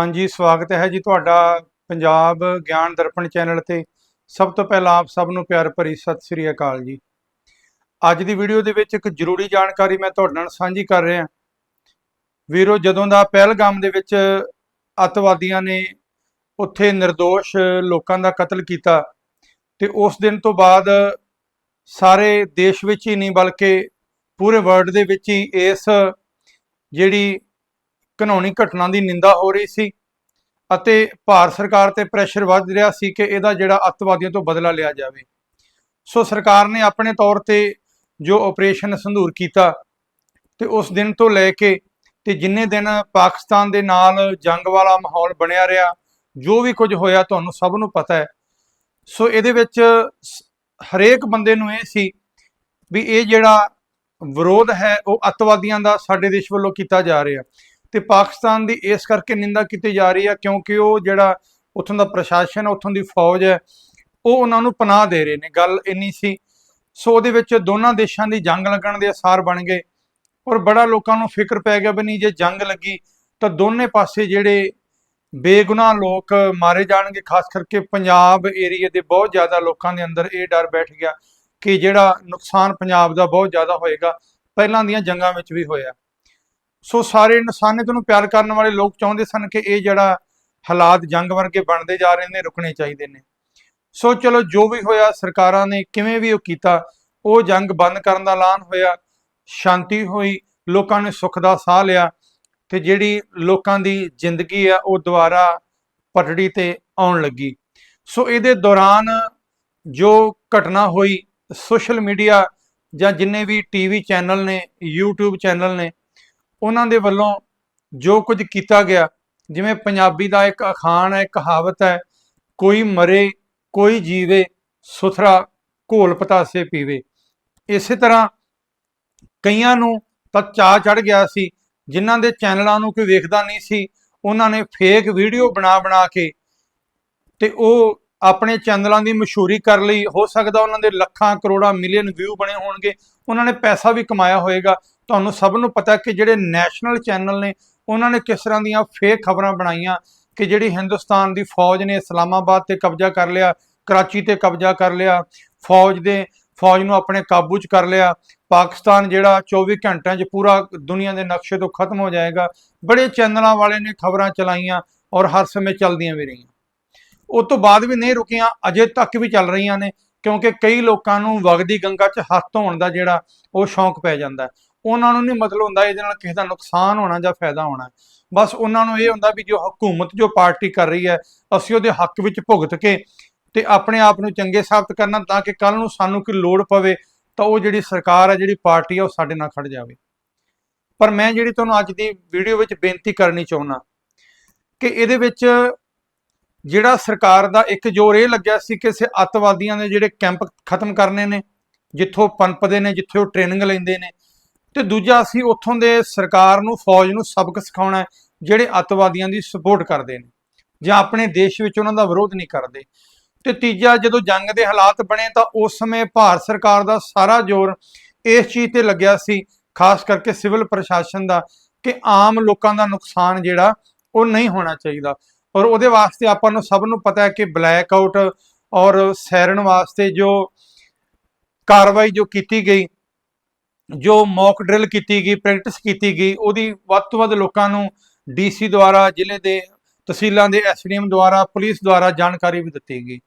ਹਾਂਜੀ, ਸਵਾਗਤ ਹੈ ਜੀ ਤੁਹਾਡਾ ਪੰਜਾਬ ਗਿਆਨ ਦਰਪਣ ਚੈਨਲ ਤੇ। ਸਭ ਤੋਂ ਪਹਿਲਾਂ ਆਪ ਸਭ ਨੂੰ ਪਿਆਰ ਭਰੀ ਸਤਿ ਸ੍ਰੀ ਅਕਾਲ ਜੀ। ਅੱਜ ਦੀ ਵੀਡੀਓ ਦੇ ਵਿੱਚ ਇੱਕ ਜ਼ਰੂਰੀ ਜਾਣਕਾਰੀ ਮੈਂ ਤੁਹਾਡੇ ਨਾਲ ਸਾਂਝੀ ਕਰ ਰਿਹਾ। ਵੀਰੋ, ਜਦੋਂ ਦਾ ਪਹਿਲਗਾਮ ਦੇ ਵਿੱਚ ਅੱਤਵਾਦੀਆਂ ਨੇ ਉੱਥੇ નિર્ਦੋਸ਼ ਲੋਕਾਂ ਦਾ ਕਤਲ ਕੀਤਾ ਤੇ ਉਸ ਦਿਨ ਤੋਂ ਬਾਅਦ ਸਾਰੇ ਦੇਸ਼ ਵਿੱਚ ਹੀ ਨਹੀਂ, ਬਲਕਿ ਪੂਰੇ ਵਰਲਡ ਦੇ ਵਿੱਚ ਹੀ ਇਸ ਜਿਹੜੀ ਘਨੌਣੀ ਘਟਨਾ ਦੀ ਨਿੰਦਾ ਹੋ ਰਹੀ ਸੀ ਅਤੇ ਭਾਰਤ ਸਰਕਾਰ ਤੇ ਪ੍ਰੈਸ਼ਰ ਵੱਧ ਰਿਹਾ ਸੀ ਕਿ ਇਹਦਾ ਜਿਹੜਾ ਅੱਤਵਾਦੀਆਂ ਤੋਂ ਬਦਲਾ ਲਿਆ ਜਾਵੇ। ਸੋ ਸਰਕਾਰ ਨੇ ਆਪਣੇ ਤੌਰ ਤੇ ਜੋ ਆਪਰੇਸ਼ਨ ਸੰਧੂਰ ਕੀਤਾ ਤੇ ਉਸ ਦਿਨ ਤੋਂ ਲੈ ਕੇ ਤੇ ਜਿੰਨੇ ਦਿਨ ਪਾਕਿਸਤਾਨ ਦੇ ਨਾਲ ਜੰਗ ਵਾਲਾ ਮਾਹੌਲ ਬਣਿਆ ਰਿਹਾ, ਜੋ ਵੀ ਕੁਝ ਹੋਇਆ ਤੁਹਾਨੂੰ ਸਭ ਨੂੰ ਪਤਾ ਹੈ। ਸੋ ਇਹਦੇ ਵਿੱਚ ਹਰੇਕ ਬੰਦੇ ਨੂੰ ਇਹ ਸੀ ਵੀ ਇਹ ਜਿਹੜਾ ਵਿਰੋਧ ਹੈ ਉਹ ਅੱਤਵਾਦੀਆਂ ਦਾ ਸਾਡੇ ਦੇਸ਼ ਵੱਲੋਂ ਕੀਤਾ ਜਾ ਰਿਹਾ। ਤੇ ਪਾਕਿਸਤਾਨ ਦੀ ਇਸ ਕਰਕੇ ਨਿੰਦਾ ਕੀਤੀ ਜਾ ਰਹੀ ਹੈ ਕਿਉਂਕਿ ਉਹ ਜਿਹੜਾ ਉੱਥੋਂ ਦਾ ਪ੍ਰਸ਼ਾਸਨ ਉੱਥੋਂ ਦੀ ਫੌਜ ਹੈ ਉਹ ਉਹਨਾਂ ਨੂੰ ਪਨਾਹ ਦੇ ਰਹੇ ਨੇ, ਗੱਲ ਇੰਨੀ ਸੀ। ਸੋ ਉਹਦੇ ਵਿੱਚ ਦੋਨਾਂ ਦੇਸ਼ਾਂ ਦੀ ਜੰਗ ਲੱਗਣ ਦੇ ਅਸਾਰ ਬਣ ਗਏ ਔਰ ਬੜਾ ਲੋਕਾਂ ਨੂੰ ਫਿਕਰ ਪੈ ਗਿਆ ਵੀ ਨਹੀਂ, ਜੇ ਜੰਗ ਲੱਗੀ ਤਾਂ ਦੋਨੇ ਪਾਸੇ ਜਿਹੜੇ ਬੇਗੁਨਾਹ ਲੋਕ ਮਾਰੇ ਜਾਣਗੇ, ਖਾਸ ਕਰਕੇ ਪੰਜਾਬ ਏਰੀਏ ਦੇ ਬਹੁਤ ਜ਼ਿਆਦਾ ਲੋਕਾਂ ਦੇ ਅੰਦਰ ਇਹ ਡਰ ਬੈਠ ਗਿਆ ਕਿ ਜਿਹੜਾ ਨੁਕਸਾਨ ਪੰਜਾਬ ਦਾ ਬਹੁਤ ਜ਼ਿਆਦਾ ਹੋਏਗਾ, ਪਹਿਲਾਂ ਦੀਆਂ ਜੰਗਾਂ ਵਿੱਚ ਵੀ ਹੋਇਆ। ਸੋ ਸਾਰੇ ਇਨਸਾਨੀਅਤ ਨੂੰ ਪਿਆਰ ਕਰਨ ਵਾਲੇ ਲੋਕ ਚਾਹੁੰਦੇ ਸਨ ਕਿ ਇਹ ਜਿਹੜਾ ਹਾਲਾਤ ਜੰਗ ਵਰਗੇ ਬਣਦੇ ਜਾ ਰਹੇ ਨੇ, ਰੁਕਣੇ ਚਾਹੀਦੇ ਨੇ। ਸੋ ਚਲੋ ਜੋ ਵੀ ਹੋਇਆ, ਸਰਕਾਰਾਂ ਨੇ ਕਿਵੇਂ ਵੀ ਉਹ ਕੀਤਾ, ਉਹ ਜੰਗ ਬੰਦ ਕਰਨ ਦਾ ਐਲਾਨ ਹੋਇਆ, ਸ਼ਾਂਤੀ ਹੋਈ, ਲੋਕਾਂ ਨੇ ਸੁੱਖ ਦਾ ਸਾਹ ਲਿਆ ਤੇ ਜਿਹੜੀ ਲੋਕਾਂ ਦੀ ਜ਼ਿੰਦਗੀ ਆ, ਉਹ ਦੁਬਾਰਾ ਪਟੜੀ ਤੇ ਆਉਣ ਲੱਗੀ। ਸੋ ਇਹਦੇ ਦੌਰਾਨ ਜੋ ਘਟਨਾ ਹੋਈ, ਸੋਸ਼ਲ ਮੀਡੀਆ ਜਾਂ ਜਿੰਨੇ ਵੀ ਟੀਵੀ ਚੈਨਲ ਨੇ, YouTube ਚੈਨਲ ਨੇ ਉਹਨਾਂ ਦੇ ਵੱਲੋਂ ਜੋ ਕੁਝ ਕੀਤਾ ਗਿਆ, ਜਿਵੇਂ ਪੰਜਾਬੀ ਦਾ ਇੱਕ ਅਖਾਣ ਹੈ ਕਹਾਵਤ ਹੈ, ਕੋਈ ਮਰੇ, ਕੋਈ ਜੀਵੇ, ਸੁਥਰਾ ਘੋਲ ਪਤਾਸੇ ਪੀਵੇ। ਇਸੇ ਤਰ੍ਹਾਂ ਕਈਆਂ ਨੂੰ ਤਾਂ ਚਾਅ ਚੜ ਗਿਆ ਸੀ, ਜਿਨ੍ਹਾਂ ਦੇ ਚੈਨਲਾਂ ਨੂੰ ਕੋਈ ਵੇਖਦਾ ਨਹੀਂ ਸੀ, ਉਹਨਾਂ ਨੇ ਫੇਕ ਵੀਡੀਓ ਬਣਾ ਬਣਾ ਕੇ ਤੇ ਉਹ ਆਪਣੇ ਚੈਨਲਾਂ ਦੀ ਮਸ਼ਹੂਰੀ ਕਰ ਲਈ। ਹੋ ਸਕਦਾ ਉਹਨਾਂ ਦੇ ਲੱਖਾਂ, ਕਰੋੜਾਂ, ਮਿਲੀਅਨ ਵਿਊ ਬਣੇ ਹੋਣਗੇ। ਉਹਨਾਂ ਨੇ ਪੈਸਾ ਵੀ ਕਮਾਇਆ ਹੋਏਗਾ। ਤੁਹਾਨੂੰ ਸਭ ਨੂੰ ਪਤਾ ਕਿ ਜਿਹੜੇ ਨੈਸ਼ਨਲ ਚੈਨਲ ਨੇ, ਉਹਨਾਂ ਨੇ ਕਿਸ ਤਰ੍ਹਾਂ ਦੀਆਂ ਫੇਕ ਖਬਰਾਂ ਬਣਾਈਆਂ ਕਿ ਜਿਹੜੀ ਹਿੰਦੁਸਤਾਨ ਦੀ ਫੌਜ ਨੇ ਇਸਲਾਮਾਬਾਦ ਤੇ ਕਬਜ਼ਾ ਕਰ ਲਿਆ, ਕਰਾਚੀ ਤੇ ਕਬਜ਼ਾ ਕਰ ਲਿਆ, ਫੌਜ ਦੇ, ਫੌਜ ਨੂੰ ਆਪਣੇ ਕਾਬੂ 'ਚ ਕਰ ਲਿਆ। ਪਾਕਿਸਤਾਨ ਜਿਹੜਾ 24 ਘੰਟਿਆਂ 'ਚ ਪੂਰਾ ਦੁਨੀਆ ਦੇ ਨਕਸ਼ੇ ਤੋਂ ਖਤਮ ਹੋ ਜਾਏਗਾ। ਬੜੇ ਚੈਨਲਾਂ ਵਾਲੇ ਨੇ ਖਬਰਾਂ ਚਲਾਈਆਂ ਔਰ ਹਰ ਸਮੇਂ ਚੱਲਦੀਆਂ ਵੀ ਰਹੀਆਂ। ਉਸ ਤੋਂ ਬਾਅਦ ਵੀ ਨਹੀਂ ਰੁਕੀਆਂ, ਅਜੇ ਤੱਕ ਵੀ ਚੱਲ ਰਹੀਆਂ ਨੇ, ਕਿਉਂਕਿ ਕਈ ਲੋਕਾਂ ਨੂੰ ਵਗਦੀ ਗੰਗਾ 'ਚ ਹੱਥ ਧੋਣ ਦਾ ਜਿਹੜਾ ਉਹ ਸ਼ੌਂਕ ਪੈ ਜਾਂਦਾ ਉਹਨਾਂ ਨੂੰ ਨਹੀਂ ਮਤਲਬ ਹੁੰਦਾ ਇਹਦੇ ਨਾਲ ਕਿਸੇ ਦਾ ਨੁਕਸਾਨ ਹੋਣਾ ਜਾਂ ਫਾਇਦਾ ਹੋਣਾ ਬਸ ਉਹਨਾਂ ਨੂੰ ਇਹ ਹੁੰਦਾ ਵੀ ਜੋ ਹਕੂਮਤ, ਜੋ ਪਾਰਟੀ ਕਰ ਰਹੀ ਹੈ, ਅਸੀਂ ਉਹਦੇ ਹੱਕ ਵਿੱਚ ਭੁਗਤ ਕੇ ਤੇ ਆਪਣੇ ਆਪ ਨੂੰ ਚੰਗੇ ਸਾਬਤ ਕਰਨਾ ਤਾਂ ਕਿ ਕੱਲ ਨੂੰ ਸਾਨੂੰ ਕੋਈ ਲੋੜ ਪਵੇ ਤਾਂ ਉਹ ਜਿਹੜੀ ਸਰਕਾਰ ਹੈ, ਜਿਹੜੀ ਪਾਰਟੀ ਹੈ, ਉਹ ਸਾਡੇ ਨਾਲ ਖੜ ਜਾਵੇ। ਪਰ ਮੈਂ ਜਿਹੜੀ ਤੁਹਾਨੂੰ ਅੱਜ ਦੀ ਵੀਡੀਓ ਵਿੱਚ ਬੇਨਤੀ ਕਰਨੀ ਚਾਹੁੰਦਾ ਕਿ ਇਹਦੇ ਵਿੱਚ ਜਿਹੜਾ ਸਰਕਾਰ ਦਾ ਇੱਕ ਜ਼ੋਰ ਇਹ ਲੱਗਿਆ ਸੀ ਕਿ ਸੇ ਅੱਤਵਾਦੀਆਂ ਦੇ ਜਿਹੜੇ ਕੈਂਪ ਖਤਮ ਕਰਨੇ ਨੇ, ਜਿੱਥੋਂ ਪਨਪਦੇ ਨੇ, ਜਿੱਥੇ ਉਹ ਟ੍ਰੇਨਿੰਗ ਲੈਂਦੇ ਨੇ ਤੇ ਦੂਜਾ ਅਸੀਂ ਉੱਥੋਂ ਦੇ ਸਰਕਾਰ ਨੂੰ, ਫੌਜ ਨੂੰ ਸਬਕ ਸਿਖਾਉਣਾ ਜਿਹੜੇ ਅੱਤਵਾਦੀਆਂ ਦੀ ਸਪੋਰਟ ਕਰਦੇ ਨੇ ਜਾਂ ਆਪਣੇ ਦੇਸ਼ ਵਿੱਚ ਉਹਨਾਂ ਦਾ ਵਿਰੋਧ ਨਹੀਂ ਕਰਦੇ ਤੇ ਤੀਜਾ, ਜਦੋਂ ਜੰਗ ਦੇ ਹਾਲਾਤ ਬਣੇ ਤਾਂ ਉਸ ਸਮੇਂ ਭਾਰਤ ਸਰਕਾਰ ਦਾ ਸਾਰਾ ਜ਼ੋਰ ਇਸ ਚੀਜ਼ ਤੇ ਲੱਗਿਆ ਸੀ, ਖਾਸ ਕਰਕੇ ਸਿਵਲ ਪ੍ਰਸ਼ਾਸਨ ਦਾ, ਕਿ ਆਮ ਲੋਕਾਂ ਦਾ ਨੁਕਸਾਨ ਜਿਹੜਾ ਉਹ ਨਹੀਂ ਹੋਣਾ ਚਾਹੀਦਾ। ਔਰ ਉਹਦੇ ਵਾਸਤੇ ਆਪਾਂ ਨੂੰ ਸਭ ਨੂੰ ਪਤਾ ਹੈ ਕਿ ਬਲੈਕ ਆਊਟ ਔਰ ਸੈਰਨ ਵਾਸਤੇ ਜੋ ਕਾਰਵਾਈ ਜੋ ਕੀਤੀ ਗਈ, ਜੋ ਮੌਕ ਡਰਿਲ ਕੀਤੀ ਗਈ ਪ੍ਰੈਕਟਿਸ ਕੀਤੀ ਗਈ, ਉਹਦੀ ਵੱਧ ਤੋਂ ਵੱਧ ਲੋਕਾਂ ਨੂੰ ਡੀਸੀ ਦੁਆਰਾ, ਜ਼ਿਲ੍ਹੇ ਦੇ ਤਹਿਸੀਲਾਂ ਦੇ ਐਸਡੀਐਮ ਦੁਆਰਾ, ਪੁਲਿਸ ਦੁਆਰਾ ਜਾਣਕਾਰੀ ਵੀ ਦਿੱਤੀ ਗਈ।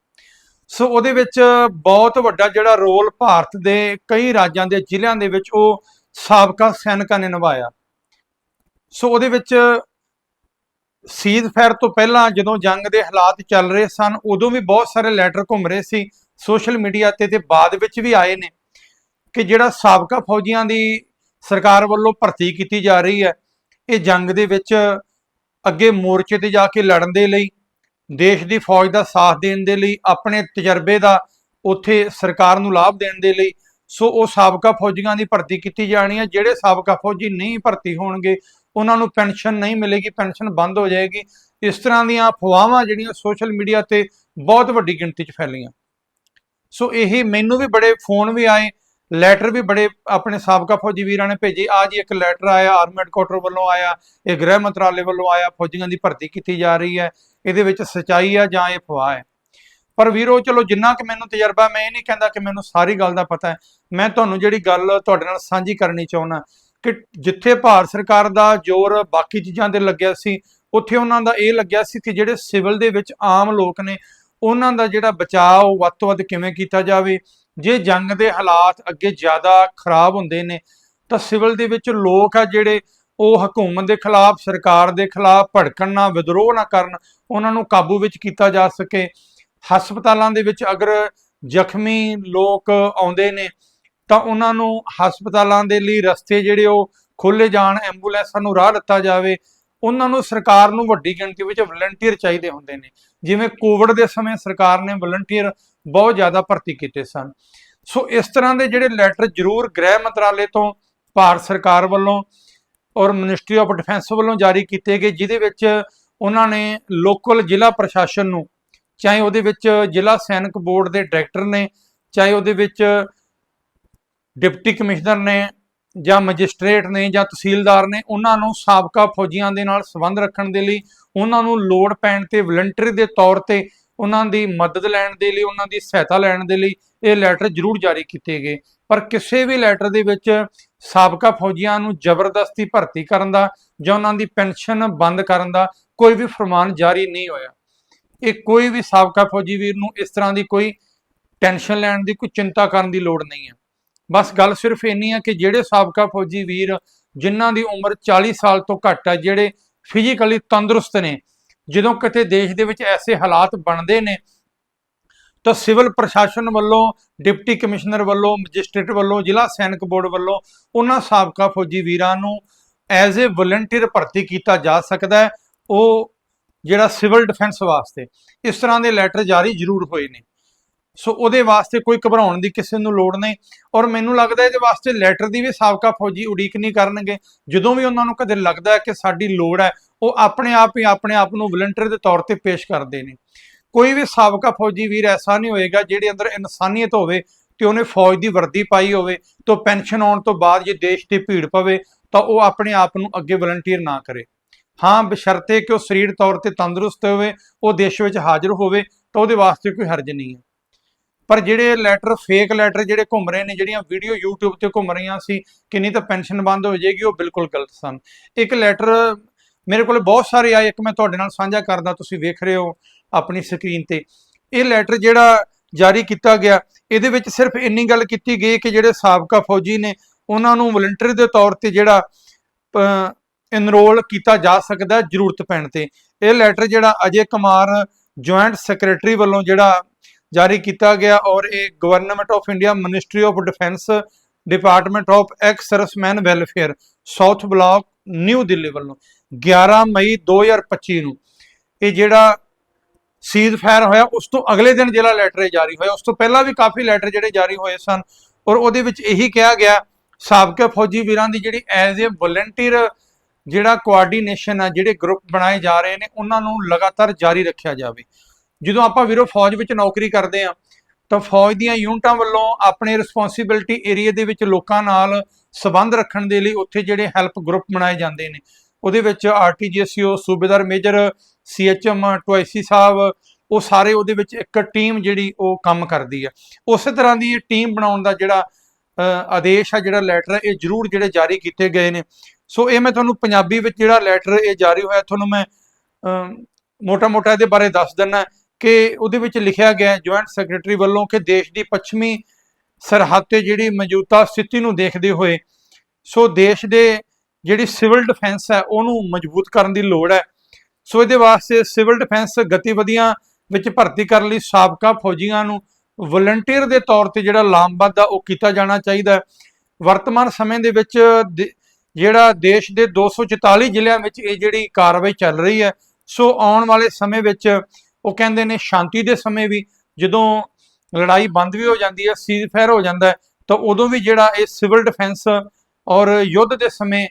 ਸੋ ਉਹਦੇ ਵਿੱਚ ਬਹੁਤ ਵੱਡਾ ਜਿਹੜਾ ਰੋਲ ਭਾਰਤ ਦੇ ਕਈ ਰਾਜਾਂ ਦੇ ਜ਼ਿਲ੍ਹਿਆਂ ਦੇ ਵਿੱਚ ਉਹ ਸਾਬਕਾ ਸੈਨਿਕਾਂ ਨੇ ਨਿਭਾਇਆ। ਸੋ ਉਹਦੇ ਵਿੱਚ ਸੀਜ਼ ਫਾਇਰ ਤੋਂ ਪਹਿਲਾਂ ਜਦੋਂ ਜੰਗ ਦੇ ਹਾਲਾਤ ਚੱਲ ਰਹੇ ਸਨ, ਉਦੋਂ ਵੀ ਬਹੁਤ ਸਾਰੇ ਲੈਟਰ ਘੁੰਮ ਰਹੇ ਸੀ ਸੋਸ਼ਲ ਮੀਡੀਆ ਤੇ ਤੇ ਬਾਅਦ ਵਿੱਚ ਵੀ ਆਏ ਨੇ ਕਿ ਜਿਹੜਾ ਸਾਬਕਾ ਫੌਜੀਆਂ ਦੀ ਸਰਕਾਰ ਵੱਲੋਂ ਭਰਤੀ ਕੀਤੀ ਜਾ ਰਹੀ ਹੈ, ਇਹ ਜੰਗ ਦੇ ਵਿੱਚ ਅੱਗੇ ਮੋਰਚੇ ਤੇ ਜਾ ਕੇ ਲੜਨ ਦੇ ਲਈ, ਦੇਸ਼ ਦੀ ਫੌਜ ਦਾ ਸਾਥ ਦੇਣ ਦੇ ਲਈ, ਆਪਣੇ ਤਜਰਬੇ ਦਾ ਉੱਥੇ ਸਰਕਾਰ ਨੂੰ ਲਾਭ ਦੇਣ ਦੇ ਲਈ, ਸੋ ਉਹ ਸਾਬਕਾ ਫੌਜੀਆਂ ਦੀ ਭਰਤੀ ਕੀਤੀ ਜਾਣੀ ਹੈ, ਜਿਹੜੇ ਸਾਬਕਾ ਫੌਜੀ ਨਹੀਂ ਭਰਤੀ ਹੋਣਗੇ ਉਹਨਾਂ ਨੂੰ ਪੈਨਸ਼ਨ ਨਹੀਂ ਮਿਲੇਗੀ, ਪੈਨਸ਼ਨ ਬੰਦ ਹੋ ਜਾਏਗੀ। ਇਸ ਤਰ੍ਹਾਂ ਦੀਆਂ ਅਫਵਾਹਾਂ ਜਿਹੜੀਆਂ ਸੋਸ਼ਲ ਮੀਡੀਆ ਤੇ ਬਹੁਤ ਵੱਡੀ ਗਿਣਤੀ 'ਚ ਫੈਲੀਆਂ। ਸੋ ਇਹ ਮੈਨੂੰ ਵੀ ਬੜੇ, ਫੋਨ ਵੀ ਆਏ, ਲੈਟਰ ਵੀ ਬੜੇ ਆਪਣੇ ਸਾਬਕਾ ਫੌਜੀ ਵੀਰਾਂ ਨੇ ਭੇਜੇ। ਆ ਜੀ ਇੱਕ ਲੈਟਰ ਆਇਆ, ਆਰਮੀ ਹੈਡਕੁਆਟਰ ਵੱਲੋਂ ਆਇਆ, ਇਹ ਗ੍ਰਹਿ ਮੰਤਰਾਲੇ ਵੱਲੋਂ ਆਇਆ, ਫੌਜੀਆਂ ਦੀ ਭਰਤੀ ਕੀਤੀ ਜਾ ਰਹੀ ਹੈ। ਇਹਦੇ ਵਿੱਚ ਸਚਾਈ ਆ ਜਾਂ ਇਹ ਫਵਾਹ ਹੈ? ਪਰ ਵੀਰੋ, ਚਲੋ ਜਿੰਨਾ ਕਿ ਮੈਨੂੰ ਤਜਰਬਾ, ਮੈਂ ਇਹ ਨਹੀਂ ਕਹਿੰਦਾ ਕਿ ਮੈਨੂੰ ਸਾਰੀ ਗੱਲ ਦਾ ਪਤਾ ਹੈ। ਮੈਂ ਤੁਹਾਨੂੰ ਜਿਹੜੀ ਗੱਲ ਤੁਹਾਡੇ ਨਾਲ ਸਾਂਝੀ ਕਰਨੀ ਚਾਹੁੰਦਾ ਕਿ ਜਿੱਥੇ ਭਾਰਤ ਸਰਕਾਰ ਦਾ ਜ਼ੋਰ ਬਾਕੀ ਚੀਜ਼ਾਂ ਤੇ ਲੱਗਿਆ ਸੀ, ਉੱਥੇ ਉਹਨਾਂ ਦਾ ਇਹ ਲੱਗਿਆ ਸੀ ਕਿ ਜਿਹੜੇ ਸਿਵਲ ਦੇ ਵਿੱਚ ਆਮ ਲੋਕ ਨੇ, ਉਹਨਾਂ ਦਾ ਜਿਹੜਾ ਬਚਾਅ ਉਹ ਵੱਧ ਤੋਂ ਵੱਧ ਕਿਵੇਂ ਕੀਤਾ ਜਾਵੇ? ਜੇ ਜੰਗ ਦੇ ਹਾਲਾਤ ਅੱਗੇ ਜ਼ਿਆਦਾ ਖਰਾਬ ਹੁੰਦੇ ਨੇ, ਤਾਂ ਸਿਵਲ ਦੇ ਵਿੱਚ ਲੋਕ ਆ ਜਿਹੜੇ ਉਹ ਹਕੂਮਤ ਦੇ ਖਿਲਾਫ, ਸਰਕਾਰ ਦੇ ਖਿਲਾਫ ਭੜਕਣ ਨਾ, ਵਿਦਰੋਹ ਨਾ ਕਰਨ, ਉਹਨਾਂ ਨੂੰ ਕਾਬੂ ਵਿੱਚ ਕੀਤਾ ਜਾ ਸਕੇ। ਹਸਪਤਾਲਾਂ ਦੇ ਵਿੱਚ ਅਗਰ ਜ਼ਖਮੀ ਲੋਕ ਆਉਂਦੇ ਨੇ ਤਾਂ ਉਹਨਾਂ ਨੂੰ ਹਸਪਤਾਲਾਂ ਦੇ ਲਈ ਰਸਤੇ ਜਿਹੜੇ ਉਹ ਖੋਲੇ ਜਾਣ ਐਂਬੂਲੈਂਸਾਂ ਨੂੰ ਰਾਹ ਦਿੱਤਾ ਜਾਵੇ, ਉਹਨਾਂ ਨੂੰ ਸਰਕਾਰ ਨੂੰ ਵੱਡੀ ਗਿਣਤੀ ਵਿੱਚ ਵਲੰਟੀਅਰ ਚਾਹੀਦੇ ਹੁੰਦੇ ਨੇ। ਜਿਵੇਂ ਕੋਵਿਡ ਦੇ ਸਮੇਂ ਸਰਕਾਰ ਨੇ ਵਲੰਟੀਅਰ ਬਹੁਤ ਜ਼ਿਆਦਾ ਭਰਤੀ ਕੀਤੇ ਸਨ। ਸੋ ਇਸ ਤਰ੍ਹਾਂ ਦੇ ਜਿਹੜੇ ਲੈਟਰ ਜ਼ਰੂਰ ਗ੍ਰਹਿ ਮੰਤਰਾਲੇ ਤੋਂ ਭਾਰਤ ਸਰਕਾਰ ਵੱਲੋਂ ਔਰ ਮਿਨਿਸਟਰੀ ਆਫ ਡਿਫੈਂਸ ਵੱਲੋਂ ਜਾਰੀ ਕੀਤੇ ਗਏ, ਜਿਹਦੇ ਵਿੱਚ ਉਹਨਾਂ ਨੇ ਲੋਕਲ ਜ਼ਿਲ੍ਹਾ ਪ੍ਰਸ਼ਾਸਨ ਨੂੰ, ਚਾਹੇ ਉਹਦੇ ਵਿੱਚ ਜ਼ਿਲ੍ਹਾ ਸੈਨਿਕ ਬੋਰਡ ਦੇ ਡਾਇਰੈਕਟਰ ਨੇ, ਚਾਹੇ ਉਹਦੇ ਵਿੱਚ ਡਿਪਟੀ ਕਮਿਸ਼ਨਰ ਨੇ ਜਾਂ ਮੈਜਿਸਟ੍ਰੇਟ ਨੇ ਜਾਂ ਤਹਿਸੀਲਦਾਰ ਨੇ ਉਹਨਾਂ ਨੂੰ ਸਾਬਕਾ ਫੌਜੀਆਂ ਦੇ ਨਾਲ ਸੰਬੰਧ ਰੱਖਣ ਦੇ ਲਈ, ਉਹਨਾਂ ਨੂੰ ਲੋੜ ਪੈਣ ਤੇ ਵਲੰਟਰੀ ਦੇ ਤੌਰ ਤੇ ਉਹਨਾਂ ਦੀ ਮਦਦ ਲੈਣ ਦੇ ਲਈ, ਉਹਨਾਂ ਦੀ ਸਹਾਇਤਾ ਲੈਣ ਦੇ ਲਈ ਇਹ ਲੈਟਰ ਜ਼ਰੂਰ ਜਾਰੀ ਕੀਤੇ ਗਏ। ਪਰ ਕਿਸੇ ਵੀ ਲੈਟਰ ਦੇ ਵਿੱਚ ਸਾਬਕਾ ਫੌਜੀਆਂ ਨੂੰ ਜ਼ਬਰਦਸਤੀ ਭਰਤੀ ਕਰਨ ਦਾ ਜਾਂ ਉਹਨਾਂ ਦੀ ਪੈਨਸ਼ਨ ਬੰਦ ਕਰਨ ਦਾ ਕੋਈ ਵੀ ਫਰਮਾਨ ਜਾਰੀ ਨਹੀਂ ਹੋਇਆ। ਇਹ ਕੋਈ ਵੀ ਸਾਬਕਾ ਫੌਜੀ ਵੀਰ ਨੂੰ ਇਸ ਤਰ੍ਹਾਂ ਦੀ ਕੋਈ ਟੈਨਸ਼ਨ ਲੈਣ ਦੀ, ਕੋਈ ਚਿੰਤਾ ਕਰਨ ਦੀ ਲੋੜ ਨਹੀਂ ਹੈ। ਬਸ ਗੱਲ ਸਿਰਫ ਇੰਨੀ ਹੈ ਕਿ ਜਿਹੜੇ ਸਾਬਕਾ ਫੌਜੀ ਵੀਰ ਜਿਨ੍ਹਾਂ ਦੀ ਉਮਰ 40 ਸਾਲ ਤੋਂ ਘੱਟ ਹੈ ਜਿਹੜੇ ਫਿਜ਼ੀਕਲੀ ਤੰਦਰੁਸਤ ਨੇ, ਜਦੋਂ ਕਿਤੇ ਦੇਸ਼ ਦੇ ਵਿੱਚ ਐਸੇ ਹਾਲਾਤ ਬਣਦੇ ਨੇ, ਤਾਂ ਸਿਵਲ ਪ੍ਰਸ਼ਾਸਨ ਵੱਲੋਂ, ਡਿਪਟੀ ਕਮਿਸ਼ਨਰ ਵੱਲੋਂ, ਮੈਜਿਸਟ੍ਰੇਟ ਵੱਲੋਂ, ਜ਼ਿਲ੍ਹਾ ਸੈਨਿਕ ਬੋਰਡ ਵੱਲੋਂ ਉਹਨਾਂ ਸਾਬਕਾ ਫੌਜੀ ਵੀਰਾਂ ਨੂੰ ਐਜ਼ ਅ ਵਲੰਟੀਅਰ ਭਰਤੀ ਕੀਤਾ ਜਾ ਸਕਦਾ ਹੈ, ਉਹ ਜਿਹੜਾ ਸਿਵਲ ਡਿਫੈਂਸ ਵਾਸਤੇ, ਇਸ ਤਰ੍ਹਾਂ ਦੇ ਲੈਟਰ ਜਾਰੀ ਜ਼ਰੂਰ ਹੋਏ ਨੇ। ਸੋ ਉਹਦੇ ਵਾਸਤੇ ਕੋਈ ਘਬਰਾਉਣ ਦੀ ਕਿਸੇ ਨੂੰ ਲੋੜ ਨਹੀਂ। ਔਰ ਮੈਨੂੰ ਲੱਗਦਾ ਇਹਦੇ ਵਾਸਤੇ ਲੈਟਰ ਦੀ ਵੀ ਸਾਬਕਾ ਫੌਜੀ ਉਡੀਕ ਨਹੀਂ ਕਰਨਗੇ। ਜਦੋਂ ਵੀ ਉਹਨਾਂ ਨੂੰ ਕਦੇ ਲੱਗਦਾ ਕਿ ਸਾਡੀ ਲੋੜ ਹੈ, ਉਹ ਆਪਣੇ ਆਪ ਹੀ ਆਪਣੇ ਆਪ ਨੂੰ ਵਲੰਟੀਅਰ ਦੇ ਤੌਰ ਤੇ ਪੇਸ਼ ਕਰਦੇ ਨੇ। ਕੋਈ ਵੀ ਸਾਬਕਾ ਫੌਜੀ ਵੀਰ ਐਸਾ ਨਹੀਂ ਹੋਏਗਾ ਜਿਹੜੇ ਅੰਦਰ ਇਨਸਾਨੀਅਤ ਹੋਵੇ ਤੇ ਉਹਨੇ ਫੌਜ ਦੀ ਵਰਦੀ ਪਾਈ ਹੋਵੇ ਤੋਂ ਪੈਨਸ਼ਨ ਆਉਣ ਤੋਂ ਬਾਅਦ ਜੇ ਦੇਸ਼ ਤੇ ਭੀੜ ਪਵੇ ਤਾਂ ਉਹ ਆਪਣੇ ਆਪ ਨੂੰ ਅੱਗੇ ਵਲੰਟੀਅਰ ਨਾ ਕਰੇ। ਹਾਂ, ਬਸ਼ਰਤੇ ਕਿ ਉਹ ਸਰੀਰ ਤੌਰ ਤੇ ਤੰਦਰੁਸਤ ਹੋਵੇ, ਉਹ ਦੇਸ਼ ਵਿੱਚ ਹਾਜ਼ਰ ਹੋਵੇ ਤਾਂ ਉਹਦੇ ਵਾਸਤੇ ਕੋਈ ਹਰਜ ਨਹੀਂ ਹੈ। ਪਰ ਜਿਹੜੇ ਲੈਟਰ ਫੇਕ ਲੈਟਰ ਜਿਹੜੇ ਘੁੰਮ ਰਹੇ ਨੇ, ਜਿਹੜੀਆਂ ਵੀਡੀਓ YouTube ਤੇ ਘੁੰਮ ਰਹੀਆਂ ਸੀ ਕਿ ਨਹੀਂ ਤਾਂ ਪੈਨਸ਼ਨ ਬੰਦ ਹੋ ਜਾਏਗੀ, ਉਹ ਬਿਲਕੁਲ ਗਲਤ ਸਨ। ਇੱਕ ਲੈਟਰ ਮੇਰੇ ਕੋਲ ਬਹੁਤ ਸਾਰੇ ਆਏ, ਇੱਕ ਮੈਂ ਤੁਹਾਡੇ ਨਾਲ ਸਾਂਝਾ ਕਰਦਾ, ਤੁਸੀਂ ਵੇਖ ਰਹੇ ਹੋ ਆਪਣੀ ਸਕਰੀਨ ਤੇ। ਇਹ ਲੈਟਰ ਜਿਹੜਾ ਜਾਰੀ ਕੀਤਾ ਗਿਆ, ਇਹਦੇ ਵਿੱਚ ਸਿਰਫ ਇੰਨੀ ਗੱਲ ਕੀਤੀ ਗਈ ਕਿ ਜਿਹੜੇ ਸਾਬਕਾ ਫੌਜੀ ਨੇ, ਉਹਨਾਂ ਨੂੰ ਵਲੰਟੀਅਰ ਦੇ ਤੌਰ ਤੇ ਜਿਹੜਾ ਇਨਰੋਲ ਕੀਤਾ ਜਾ ਸਕਦਾ ਜ਼ਰੂਰਤ ਪੈਣ ਤੇ। ਇਹ ਲੈਟਰ ਜਿਹੜਾ ਅਜੇ ਕੁਮਾਰ ਜੁਆਇੰਟ ਸੈਕਟਰੀ ਵੱਲੋਂ ਜਿਹੜਾ ਜਾਰੀ ਕੀਤਾ ਗਿਆ ਔਰ ਇਹ government of India ministry of defence department of ex servicemen welfare south block new Delhi ਵੱਲੋਂ 11 ਮਈ 2025 ਨੂੰ ਇਹ ਜਿਹੜਾ ਸੀਜ਼ ਫਾਇਰ ਹੋਇਆ, ਉਸ ਤੋਂ ਅਗਲੇ ਦਿਨ ਜਿਹੜਾ ਲੈਟਰ ਜਾਰੀ ਹੋਇਆ, ਉਸ ਤੋਂ ਪਹਿਲਾਂ ਵੀ ਕਾਫੀ ਲੈਟਰ ਜਿਹੜੇ ਜਾਰੀ ਹੋਏ ਸਨ ਔਰ ਉਹਦੇ ਵਿੱਚ ਇਹੀ ਕਿਹਾ ਗਿਆ, ਸਾਬਕਾ ਫੌਜੀ ਵੀਰਾਂ ਦੀ ਜਿਹੜੀ ਐਜ਼ ਅ ਵਲੰਟੀਅਰ ਜਿਹੜਾ ਕੋਆਰਡੀਨੇਸ਼ਨ ਆ, ਜਿਹੜੇ ਗਰੁੱਪ ਬਣਾਏ ਜਾ ਰਹੇ ਨੇ, ਉਹਨਾਂ ਨੂੰ ਲਗਾਤਾਰ ਜਾਰੀ ਰੱਖਿਆ ਜਾਵੇ। ਜਦੋਂ ਆਪਾਂ ਵੀਰੋ ਫੌਜ ਵਿੱਚ ਨੌਕਰੀ ਕਰਦੇ ਆ ਤਾਂ ਫੌਜ ਦੀਆਂ ਯੂਨਿਟਾਂ ਵੱਲੋਂ ਆਪਣੇ ਰਿਸਪੌਂਸਿਬਿਲਟੀ ਏਰੀਆ ਦੇ ਵਿੱਚ ਲੋਕਾਂ ਨਾਲ ਸਬੰਧ ਰੱਖਣ ਦੇ ਲਈ ਉੱਥੇ ਜਿਹੜੇ ਹੈਲਪ ਗਰੁੱਪ ਬਣਾਏ ਜਾਂਦੇ ਨੇ। ਉਹਦੇ ਵਿੱਚ ਆਰਟੀਜੀਐਸਯੂ ਸੂਬੇਦਾਰ ਮੇਜਰ ਸੀਐਚਐਮ ਟੋਇਸੀ ਸਾਹਿਬ, ਉਹ ਸਾਰੇ ਉਹਦੇ ਵਿੱਚ ਇੱਕ ਟੀਮ ਜਿਹੜੀ ਉਹ ਕੰਮ ਕਰਦੀ ਆ। ਉਸੇ ਤਰ੍ਹਾਂ ਦੀ ਇਹ ਟੀਮ ਬਣਾਉਣ ਦਾ ਜਿਹੜਾ ਆਦੇਸ਼ ਆ, ਜਿਹੜਾ ਲੈਟਰ ਇਹ ਜ਼ਰੂਰ ਜਿਹੜੇ ਜਾਰੀ ਕੀਤੇ ਗਏ ਨੇ। ਸੋ ਇਹ ਮੈਂ ਤੁਹਾਨੂੰ ਪੰਜਾਬੀ ਵਿੱਚ ਜਿਹੜਾ ਲੈਟਰ ਇਹ ਜਾਰੀ ਹੋਇਆ, ਤੁਹਾਨੂੰ ਮੈਂ ਮੋਟਾ-ਮੋਟਾ ਇਹਦੇ ਬਾਰੇ ਦੱਸ ਦਿੰਨਾ ਕਿ ਉਹਦੇ ਵਿੱਚ ਲਿਖਿਆ ਗਿਆ ਜੁਆਇੰਟ ਸੈਕਟਰੀ ਵੱਲੋਂ ਕਿ ਦੇਸ਼ ਦੀ ਪੱਛਮੀ ਸਰਹੱਦ ਤੇ ਜਿਹੜੀ ਮੌਜੂਦਾ ਸਥਿਤੀ ਨੂੰ ਦੇਖਦੇ ਹੋਏ, ਸੋ ਦੇਸ਼ ਦੇ ਜਿਹੜੀ ਸਿਵਲ ਡਿਫੈਂਸ ਹੈ, ਉਹਨੂੰ ਮਜ਼ਬੂਤ ਕਰਨ ਦੀ ਲੋੜ ਹੈ। ਸੋ ਇਹਦੇ ਵਾਸਤੇ ਸਿਵਲ ਡਿਫੈਂਸ ਗਤੀਵਿਧੀਆਂ ਵਿੱਚ ਭਰਤੀ ਕਰਨ ਲਈ ਸਾਬਕਾ ਫੌਜੀਆਂ ਨੂੰ ਵਲੰਟੀਅਰ ਦੇ ਤੌਰ ਤੇ ਜਿਹੜਾ ਲਾਮਬੱਧ ਆ, ਉਹ ਕੀਤਾ ਜਾਣਾ ਚਾਹੀਦਾ ਵਰਤਮਾਨ ਸਮੇਂ ਦੇ ਵਿੱਚ ਜਿਹੜਾ ਦੇਸ਼ ਦੇ 244 ਜ਼ਿਲ੍ਹਿਆਂ ਵਿੱਚ ਇਹ ਜਿਹੜੀ ਕਾਰਵਾਈ ਚੱਲ ਰਹੀ ਹੈ, ਸੋ ਆਉਣ ਵਾਲੇ ਸਮੇਂ ਵਿੱਚ ਉਹ ਕਹਿੰਦੇ ਨੇ ਸ਼ਾਂਤੀ ਦੇ ਸਮੇਂ ਵੀ ਜਦੋਂ ਲੜਾਈ ਬੰਦ ਵੀ ਹੋ ਜਾਂਦੀ ਹੈ ਸੀਜ਼ ਹੋ ਜਾਂਦਾ ਹੈ, ਤਾਂ ਉਦੋਂ ਵੀ ਜਿਹੜਾ ਇਹ ਸਿਵਲ ਡਿਫੈਂਸ ਔਰ ਯੁੱਧ ਦੇ ਸਮੇਂ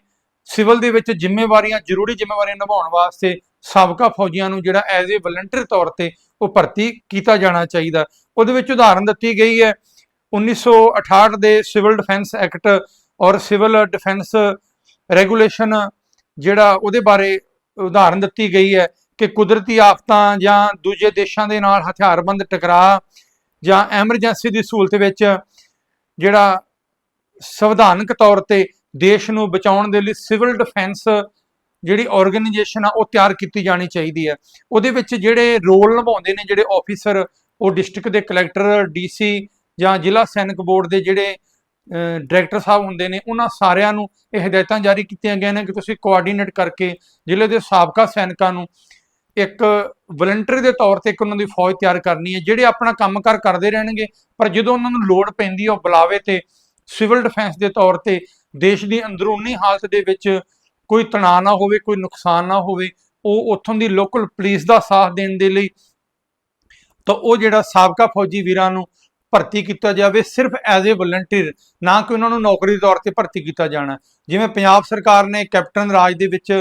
ਸਿਵਲ ਦੇ ਵਿੱਚ ਜ਼ਿੰਮੇਵਾਰੀਆਂ, ਜ਼ਰੂਰੀ ਜ਼ਿੰਮੇਵਾਰੀਆਂ ਨਿਭਾਉਣ ਵਾਸਤੇ ਸਾਬਕਾ ਫੌਜੀਆਂ ਨੂੰ ਜਿਹੜਾ ਐਜ਼ ਅ ਵਲੰਟੀਅਰ ਤੌਰ ਤੇ ਉਹ ਭਰਤੀ ਕੀਤਾ ਜਾਣਾ ਚਾਹੀਦਾ ਉਹਦੇ ਵਿੱਚ ਉਦਾਹਰਨ ਦਿੱਤੀ ਗਈ ਹੈ 1968 ਦੇ ਸਿਵਲ ਡਿਫੈਂਸ ਐਕਟ ਔਰ ਸਿਵਲ ਡਿਫੈਂਸ ਰੈਗੂਲੇਸ਼ਨ ਜਿਹੜਾ ਉਹਦੇ ਬਾਰੇ ਉਦਾਹਰਨ ਦਿੱਤੀ ਗਈ ਹੈ ਕਿ ਕੁਦਰਤੀ ਆਫਤਾਂ ਜਾਂ ਦੂਜੇ ਦੇਸ਼ਾਂ ਦੇ ਨਾਲ ਹਥਿਆਰਬੰਦ ਟਕਰਾਅ ਜਾਂ ਐਮਰਜੈਂਸੀ ਦੀ ਸਹੂਲਤ ਵਿੱਚ ਜਿਹੜਾ ਸੰਵਿਧਾਨਕ ਤੌਰ ਤੇ ਦੇਸ਼ ਨੂੰ ਬਚਾਉਣ ਦੇ ਲਈ ਸਿਵਲ ਡਿਫੈਂਸ ਜਿਹੜੀ ਆਰਗੇਨਾਈਜੇਸ਼ਨ ਆ, ਉਹ ਤਿਆਰ ਕੀਤੀ ਜਾਣੀ ਚਾਹੀਦੀ ਹੈ। ਉਹਦੇ ਵਿੱਚ ਜਿਹੜੇ ਰੋਲ ਨਿਭਾਉਂਦੇ ਨੇ, ਜਿਹੜੇ ਆਫੀਸਰ ਉਹ ਡਿਸਟ੍ਰਿਕਟ ਦੇ ਕਲੈਕਟਰ ਡੀਸੀ ਜਾਂ ਜ਼ਿਲ੍ਹਾ ਸੈਨਿਕ ਬੋਰਡ ਦੇ ਜਿਹੜੇ ਡਾਇਰੈਕਟਰ ਸਾਹਿਬ ਹੁੰਦੇ ਨੇ, ਉਹਨਾਂ ਸਾਰਿਆਂ ਨੂੰ ਇਹ ਹਦਾਇਤਾਂ ਜਾਰੀ ਕੀਤੀਆਂ ਗਈਆਂ ਨੇ ਕਿ ਤੁਸੀਂ ਕੋਆਰਡੀਨੇਟ ਕਰਕੇ ਜ਼ਿਲ੍ਹੇ ਦੇ ਸਾਬਕਾ ਸੈਨਿਕਾਂ ਨੂੰ ਇੱਕ ਵਲੰਟੀਅਰ ਦੇ ਤੌਰ ਤੇ ਇੱਕ ਉਹਨਾਂ ਦੀ ਫੌਜ ਤਿਆਰ ਕਰਨੀ ਹੈ, ਜਿਹੜੇ ਆਪਣਾ ਕੰਮਕਾਰ ਕਰਦੇ ਰਹਿਣਗੇ, ਪਰ ਜਦੋਂ ਉਹਨਾਂ ਨੂੰ ਲੋੜ ਪੈਂਦੀ ਹੈ ਉਹ ਬੁਲਾਵੇ ਤੇ ਸਿਵਲ ਡਿਫੈਂਸ ਦੇ ਤੌਰ ਤੇ ਦੇਸ਼ ਦੀ ਅੰਦਰੂਨੀ ਹਾਲਤ ਦੇ ਵਿੱਚ ਕੋਈ ਤਣਾਅ ਨਾ ਹੋਵੇ, ਕੋਈ ਨੁਕਸਾਨ ਨਾ ਹੋਵੇ, ਉਹ ਉੱਥੋਂ ਦੀ ਲੋਕਲ ਪੁਲਿਸ ਦਾ ਸਾਥ ਦੇਣ ਦੇ ਲਈ ਤਾਂ ਉਹ ਜਿਹੜਾ ਸਾਬਕਾ ਫੌਜੀ ਵੀਰਾਂ ਨੂੰ ਭਰਤੀ ਕੀਤਾ ਜਾਵੇ, ਸਿਰਫ ਐਜ਼ ਅ ਵਲੰਟੀਅਰ ਨਾ ਕਿ ਉਹਨਾਂ ਨੂੰ ਨੌਕਰੀ ਦੇ ਤੌਰ ਤੇ ਭਰਤੀ ਕੀਤਾ ਜਾਣਾ। ਜਿਵੇਂ ਪੰਜਾਬ ਸਰਕਾਰ ਨੇ ਕੈਪਟਨ ਰਾਜ ਦੇ ਵਿੱਚ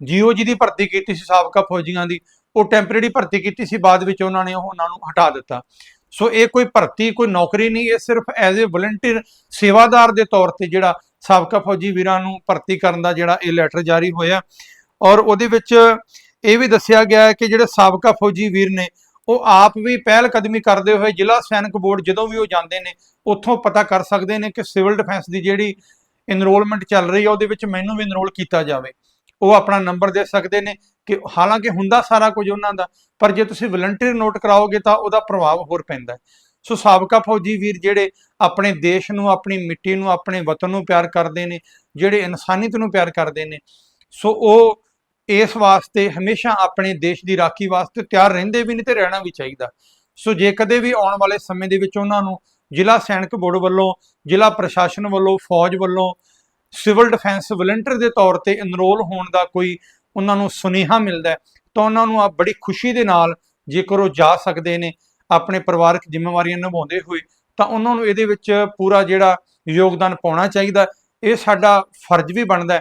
ਜੀਓ ਜੀ ਦੀ ਭਰਤੀ ਕੀਤੀ ਸੀ, ਸਾਬਕਾ ਫੌਜੀਆਂ ਦੀ, ਉਹ ਟੈਂਪਰੇਰੀ ਭਰਤੀ ਕੀਤੀ ਸੀ, ਬਾਅਦ ਵਿੱਚ ਉਹਨਾਂ ਨੇ ਉਹਨਾਂ ਨੂੰ ਹਟਾ ਦਿੱਤਾ। ਸੋ ਇਹ ਕੋਈ ਭਰਤੀ, ਕੋਈ ਨੌਕਰੀ ਨਹੀਂ, ਇਹ ਸਿਰਫ ਐਜ਼ ਅ ਵਲੰਟੀਅਰ ਸੇਵਾਦਾਰ ਦੇ ਤੌਰ ਤੇ ਜਿਹੜਾ ਸਾਬਕਾ ਫੌਜੀ ਵੀਰਾਂ ਨੂੰ ਭਰਤੀ ਕਰਨ ਦਾ ਜਿਹੜਾ ਇਹ ਲੈਟਰ ਜਾਰੀ ਹੋਇਆ। ਔਰ ਉਹਦੇ ਵਿੱਚ ਇਹ ਵੀ ਦੱਸਿਆ ਗਿਆ ਹੈ ਕਿ ਜਿਹੜੇ ਸਾਬਕਾ ਫੌਜੀ ਵੀਰ ਨੇ, ਉਹ ਆਪ ਵੀ ਪਹਿਲ ਕਦਮੀ ਕਰਦੇ ਹੋਏ ਜ਼ਿਲ੍ਹਾ ਸੈਨਿਕ ਬੋਰਡ ਜਦੋਂ ਵੀ ਉਹ ਜਾਂਦੇ ਨੇ, ਉੱਥੋਂ ਪਤਾ ਕਰ ਸਕਦੇ ਨੇ ਕਿ ਸਿਵਲ ਡਿਫੈਂਸ ਦੀ ਜਿਹੜੀ ਇਨਰੋਲਮੈਂਟ ਚੱਲ ਰਹੀ ਹੈ, ਉਹਦੇ ਵਿੱਚ ਮੈਨੂੰ ਵੀ ਇਨਰੋਲ ਕੀਤਾ ਜਾਵੇ। ਉਹ ਆਪਣਾ ਨੰਬਰ ਦੇ ਸਕਦੇ ਨੇ ਕਿ ਹਾਲਾਂਕਿ ਹੁੰਦਾ ਸਾਰਾ ਕੁਝ ਉਹਨਾਂ ਦਾ, ਪਰ ਜੇ ਤੁਸੀਂ ਵਲੰਟੀਅਰ ਨੋਟ ਕਰਾਓਗੇ ਤਾਂ ਉਹਦਾ ਪ੍ਰਭਾਵ ਹੋਰ ਪੈਂਦਾ ਸੋ ਸਾਬਕਾ ਫੌਜੀ ਵੀਰ ਜਿਹੜੇ ਆਪਣੇ ਦੇਸ਼ ਨੂੰ, ਆਪਣੀ ਮਿੱਟੀ ਨੂੰ, ਆਪਣੇ ਵਤਨ ਨੂੰ ਪਿਆਰ ਕਰਦੇ ਨੇ, ਜਿਹੜੇ ਇਨਸਾਨੀਅਤ ਨੂੰ ਪਿਆਰ ਕਰਦੇ ਨੇ, ਸੋ ਉਹ ਇਸ ਵਾਸਤੇ ਹਮੇਸ਼ਾ ਆਪਣੇ ਦੇਸ਼ ਦੀ ਰਾਖੀ ਵਾਸਤੇ ਤਿਆਰ ਰਹਿੰਦੇ ਵੀ ਨੇ ਤੇ ਰਹਿਣਾ ਵੀ ਚਾਹੀਦਾ। ਸੋ ਜੇ ਕਦੇ ਵੀ ਆਉਣ ਵਾਲੇ ਸਮੇਂ ਦੇ ਵਿੱਚ ਉਹਨਾਂ ਨੂੰ ਜ਼ਿਲ੍ਹਾ ਸੈਨਿਕ ਬੋਰਡ ਵੱਲੋਂ, ਜ਼ਿਲ੍ਹਾ ਪ੍ਰਸ਼ਾਸਨ ਵੱਲੋਂ, ਫੌਜ ਵੱਲੋਂ ਸਿਵਲ ਡਿਫੈਂਸ ਵਲੰਟੀਅਰ ਦੇ ਤੌਰ ਤੇ ਇਨਰੋਲ ਹੋਣ ਦਾ ਕੋਈ ਉਹਨਾਂ ਨੂੰ ਸੁਨੇਹਾ ਮਿਲਦਾ ਤਾਂ ਉਹਨਾਂ ਨੂੰ ਆ ਬੜੀ ਖੁਸ਼ੀ ਦੇ ਨਾਲ ਜੇਕਰ ਉਹ ਜਾ ਸਕਦੇ ਨੇ, ਆਪਣੇ ਪਰਿਵਾਰਕ ਜ਼ਿੰਮੇਵਾਰੀਆਂ ਨਿਭਾਉਂਦੇ ਹੋਏ, ਤਾਂ ਉਹਨਾਂ ਨੂੰ ਇਹਦੇ ਵਿੱਚ ਪੂਰਾ ਜਿਹੜਾ ਯੋਗਦਾਨ ਪਾਉਣਾ ਚਾਹੀਦਾ ਇਹ ਸਾਡਾ ਫਰਜ਼ ਵੀ ਬਣਦਾ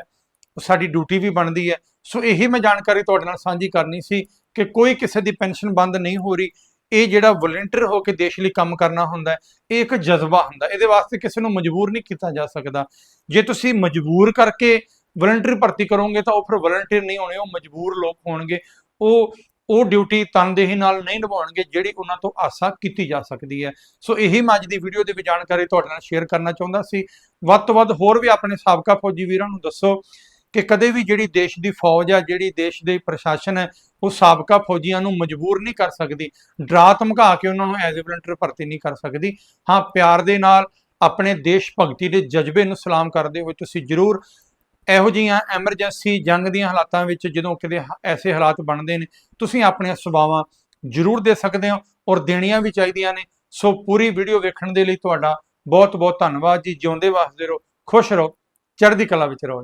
ਸਾਡੀ ਡਿਊਟੀ ਵੀ ਬਣਦੀ ਹੈ। ਸੋ ਇਹੀ ਮੈਂ ਜਾਣਕਾਰੀ ਤੁਹਾਡੇ ਨਾਲ ਸਾਂਝੀ ਕਰਨੀ ਸੀ ਕਿ ਕੋਈ ਕਿਸੇ ਦੀ ਪੈਨਸ਼ਨ ਬੰਦ ਨਹੀਂ ਹੋ ਰਹੀ ਇਹ ਜਿਹੜਾ ਵਲੰਟੀਅਰ ਹੋ ਕੇ ਦੇਸ਼ ਲਈ ਕੰਮ ਕਰਨਾ ਹੁੰਦਾ ਇਹ ਇੱਕ ਜਜ਼ਬਾ ਹੁੰਦਾ ਇਹਦੇ ਵਾਸਤੇ ਕਿਸੇ ਨੂੰ ਮਜਬੂਰ ਨਹੀਂ ਕੀਤਾ ਜਾ ਸਕਦਾ। ਜੇ ਤੁਸੀਂ ਮਜਬੂਰ ਕਰਕੇ ਵਲੰਟੀਅਰ ਭਰਤੀ ਕਰੋਗੇ ਤਾਂ ਉਹ ਫਿਰ ਵਲੰਟੀਅਰ ਨਹੀਂ ਹੋਣੇ, ਉਹ ਮਜਬੂਰ ਲੋਕ ਹੋਣਗੇ। ਉਹ ਉਹ ਡਿਊਟੀ ਤਨਦੇਹੀ ਨਾਲ ਨਹੀਂ ਨਿਭਾਉਣਗੇ ਜਿਹੜੀ ਉਹਨਾਂ ਤੋਂ ਆਸਾ ਕੀਤੀ ਜਾ ਸਕਦੀ ਹੈ। ਸੋ ਇਹੀ ਮੈਂ ਅੱਜ ਦੀ ਵੀਡੀਓ ਦੇ ਵਿੱਚ ਜਾਣਕਾਰੀ ਤੁਹਾਡੇ ਨਾਲ ਸ਼ੇਅਰ ਕਰਨਾ ਚਾਹੁੰਦਾ ਸੀ। ਵੱਧ ਤੋਂ ਵੱਧ ਹੋਰ ਵੀ ਆਪਣੇ ਸਾਬਕਾ ਫੌਜੀ ਵੀਰਾਂ ਨੂੰ ਦੱਸੋ ਕਿ ਕਦੇ ਵੀ ਜਿਹੜੀ ਦੇਸ਼ ਦੀ ਫੌਜ ਆ, ਜਿਹੜੀ ਦੇਸ਼ ਦੇ ਪ੍ਰਸ਼ਾਸਨ ਹੈ, ਉਹ ਸਾਬਕਾ ਫੌਜੀਆਂ ਨੂੰ ਮਜਬੂਰ ਨਹੀਂ ਕਰ ਸਕਦੀ। ਡਰਾ ਧਮਕਾ ਕੇ ਉਹਨਾਂ ਨੂੰ ਐਜ਼ ਅ ਵਲੰਟੀਅਰ ਭਰਤੀ ਨਹੀਂ ਕਰ ਸਕਦੀ। ਹਾਂ, ਪਿਆਰ ਦੇ ਨਾਲ ਆਪਣੇ ਦੇਸ਼ ਭਗਤੀ ਦੇ ਜਜ਼ਬੇ ਨੂੰ ਸਲਾਮ ਕਰਦੇ ਹੋਏ ਤੁਸੀਂ ਜ਼ਰੂਰ ਇਹੋ ਜਿਹੀਆਂ ਐਮਰਜੈਂਸੀ ਜੰਗ ਦੀਆਂ ਹਾਲਾਤਾਂ ਵਿੱਚ ਜਦੋਂ ਕਿਤੇ ਐਸੇ ਹਾਲਾਤ ਬਣਦੇ ਨੇ, ਤੁਸੀਂ ਆਪਣੀਆਂ ਸੇਵਾਵਾਂ ਜ਼ਰੂਰ ਦੇ ਸਕਦੇ ਹੋ ਔਰ ਦੇਣੀਆਂ ਵੀ ਚਾਹੀਦੀਆਂ ਨੇ। ਸੋ ਪੂਰੀ ਵੀਡੀਓ ਵੇਖਣ ਦੇ ਲਈ ਤੁਹਾਡਾ ਬਹੁਤ ਬਹੁਤ ਧੰਨਵਾਦ ਜੀ। ਜਿਉਂਦੇ ਵਸਦੇ ਰਹੋ, ਖੁਸ਼ ਰਹੋ, ਚੜ੍ਹਦੀ ਕਲਾ ਵਿੱਚ ਰਹੋ।